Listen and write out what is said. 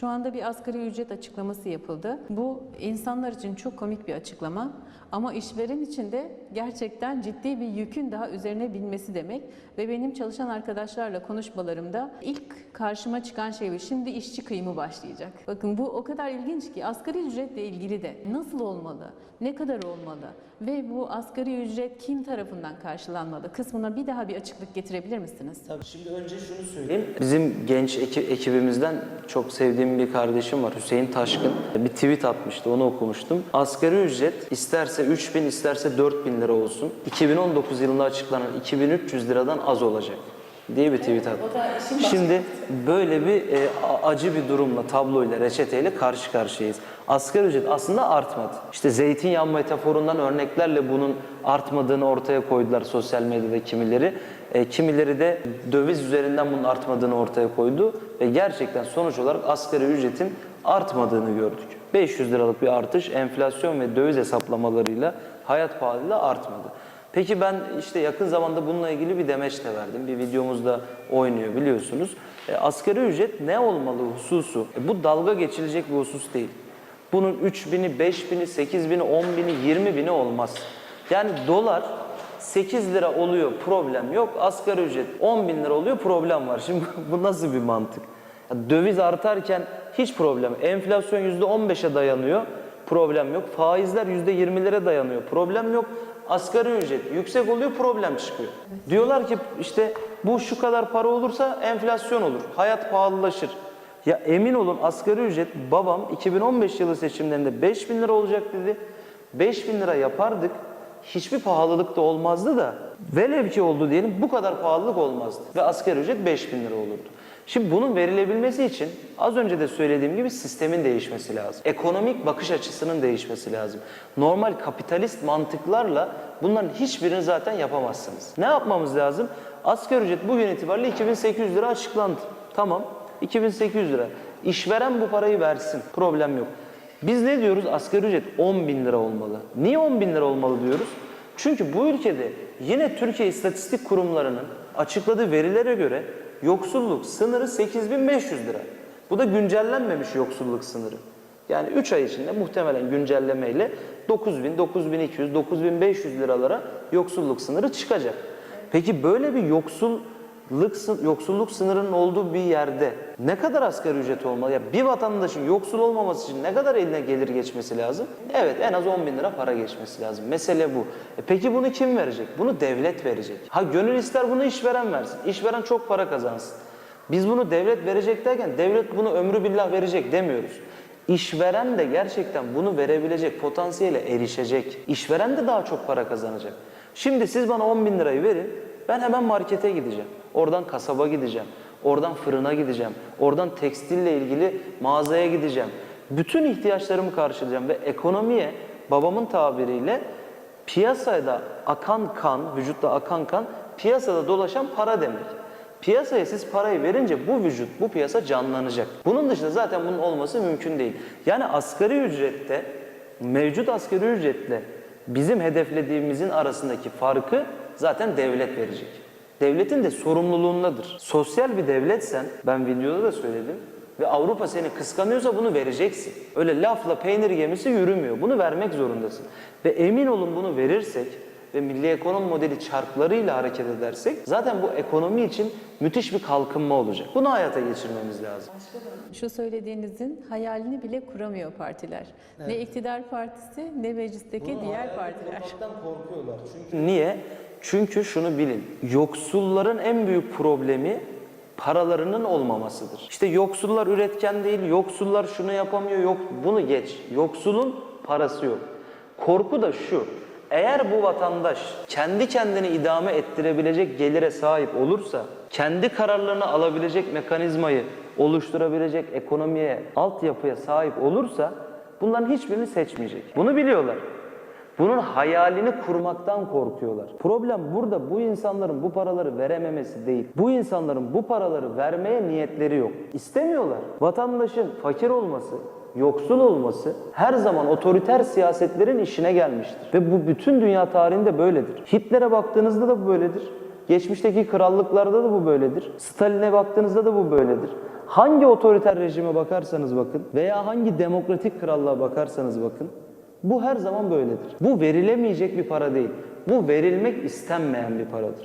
Şu anda bir asgari ücret açıklaması yapıldı. Bu insanlar için çok komik bir açıklama ama işveren için de gerçekten ciddi bir yükün daha üzerine binmesi demek. Ve benim çalışan arkadaşlarla konuşmalarımda ilk karşıma çıkan şey bu. Şimdi işçi kıyımı başlayacak. Bakın bu o kadar ilginç ki asgari ücretle ilgili de nasıl olmalı, ne kadar olmalı ve bu asgari ücret kim tarafından karşılanmalı kısmına bir daha bir açıklık getirebilir misiniz? Tabii şimdi önce şunu söyleyeyim. Bizim genç eki- ekibimizden çok sevdiğim bir kardeşim var Hüseyin Taşkın. Bir tweet atmıştı onu okumuştum. Asgari ücret isterse 3000 isterse 4000 lira olsun. 2019 yılında açıklanan 2300 liradan az olacak diye bir tweet attı. Şimdi böyle bir e, acı bir durumla, tabloyla, reçeteyle karşı karşıyayız. Asgari ücret aslında artmadı. İşte zeytinyağı metaforundan örneklerle bunun artmadığını ortaya koydular sosyal medyada kimileri. E, kimileri de döviz üzerinden bunun artmadığını ortaya koydu ve gerçekten sonuç olarak asgari ücretin artmadığını gördük. 500 liralık bir artış enflasyon ve döviz hesaplamalarıyla hayat pahalılığı artmadı. Peki ben işte yakın zamanda bununla ilgili bir demeç de verdim. Bir videomuzda oynuyor biliyorsunuz. E, asgari ücret ne olmalı hususu? E, bu dalga geçilecek bir husus değil. Bunun 3000'i, 5000'i, 8000'i, 10.000'i, 20.000'i olmaz. Yani dolar 8 lira oluyor problem yok. Asgari ücret 10 bin lira oluyor problem var. Şimdi bu nasıl bir mantık? Ya döviz artarken hiç problem. Enflasyon %15'e dayanıyor. Problem yok. Faizler %20'lere dayanıyor. Problem yok. Asgari ücret yüksek oluyor problem çıkıyor. Diyorlar ki işte bu şu kadar para olursa enflasyon olur. Hayat pahalılaşır. Ya emin olun asgari ücret babam 2015 yılı seçimlerinde 5 bin lira olacak dedi. 5 bin lira yapardık. Hiçbir pahalılık da olmazdı da velev ki oldu diyelim bu kadar pahalılık olmazdı. Ve asgari ücret 5 bin lira olurdu. Şimdi bunun verilebilmesi için az önce de söylediğim gibi sistemin değişmesi lazım. Ekonomik bakış açısının değişmesi lazım. Normal kapitalist mantıklarla bunların hiçbirini zaten yapamazsınız. Ne yapmamız lazım? Asgari ücret bugün itibariyle 2800 lira açıklandı. Tamam 2800 lira. İşveren bu parayı versin. Problem yok. Biz ne diyoruz? Asgari ücret 10 bin lira olmalı. Niye 10 bin lira olmalı diyoruz? Çünkü bu ülkede yine Türkiye İstatistik Kurumlarının açıkladığı verilere göre yoksulluk sınırı 8500 lira. Bu da güncellenmemiş yoksulluk sınırı. Yani 3 ay içinde muhtemelen güncellemeyle 9000, 9200, 9500 liralara yoksulluk sınırı çıkacak. Peki böyle bir yoksulluk yoksulluk sınırının olduğu bir yerde ne kadar asgari ücret olmalı? Ya bir vatandaşın yoksul olmaması için ne kadar eline gelir geçmesi lazım? Evet en az 10 bin lira para geçmesi lazım. Mesele bu. E peki bunu kim verecek? Bunu devlet verecek. Ha gönül ister bunu işveren versin. İşveren çok para kazansın. Biz bunu devlet verecek derken devlet bunu ömrü billah verecek demiyoruz. İşveren de gerçekten bunu verebilecek potansiyele erişecek. İşveren de daha çok para kazanacak. Şimdi siz bana 10 bin lirayı verin, ben hemen markete gideceğim. Oradan kasaba gideceğim. Oradan fırına gideceğim. Oradan tekstille ilgili mağazaya gideceğim. Bütün ihtiyaçlarımı karşılayacağım ve ekonomiye babamın tabiriyle piyasada akan kan, vücutta akan kan, piyasada dolaşan para demek. Piyasaya siz parayı verince bu vücut, bu piyasa canlanacak. Bunun dışında zaten bunun olması mümkün değil. Yani asgari ücrette, mevcut asgari ücretle bizim hedeflediğimizin arasındaki farkı zaten devlet verecek. Devletin de sorumluluğundadır. Sosyal bir devletsen, ben videoda da söyledim, ve Avrupa seni kıskanıyorsa bunu vereceksin. Öyle lafla peynir gemisi yürümüyor. Bunu vermek zorundasın. Ve emin olun bunu verirsek ve milli ekonomi modeli çarklarıyla hareket edersek zaten bu ekonomi için müthiş bir kalkınma olacak. Bunu hayata geçirmemiz lazım. Şu söylediğinizin hayalini bile kuramıyor partiler. Ne iktidar partisi ne meclisteki diğer partiler. korkuyorlar. Çünkü niye? Çünkü şunu bilin. Yoksulların en büyük problemi paralarının olmamasıdır. İşte yoksullar üretken değil, yoksullar şunu yapamıyor, yok bunu geç. Yoksulun parası yok. Korku da şu. Eğer bu vatandaş kendi kendini idame ettirebilecek gelire sahip olursa, kendi kararlarını alabilecek mekanizmayı oluşturabilecek ekonomiye, altyapıya sahip olursa bunların hiçbirini seçmeyecek. Bunu biliyorlar. Bunun hayalini kurmaktan korkuyorlar. Problem burada bu insanların bu paraları verememesi değil. Bu insanların bu paraları vermeye niyetleri yok. İstemiyorlar. Vatandaşın fakir olması, yoksul olması her zaman otoriter siyasetlerin işine gelmiştir. Ve bu bütün dünya tarihinde böyledir. Hitler'e baktığınızda da bu böyledir. Geçmişteki krallıklarda da bu böyledir. Stalin'e baktığınızda da bu böyledir. Hangi otoriter rejime bakarsanız bakın veya hangi demokratik krallığa bakarsanız bakın bu her zaman böyledir. Bu verilemeyecek bir para değil. Bu verilmek istenmeyen bir paradır.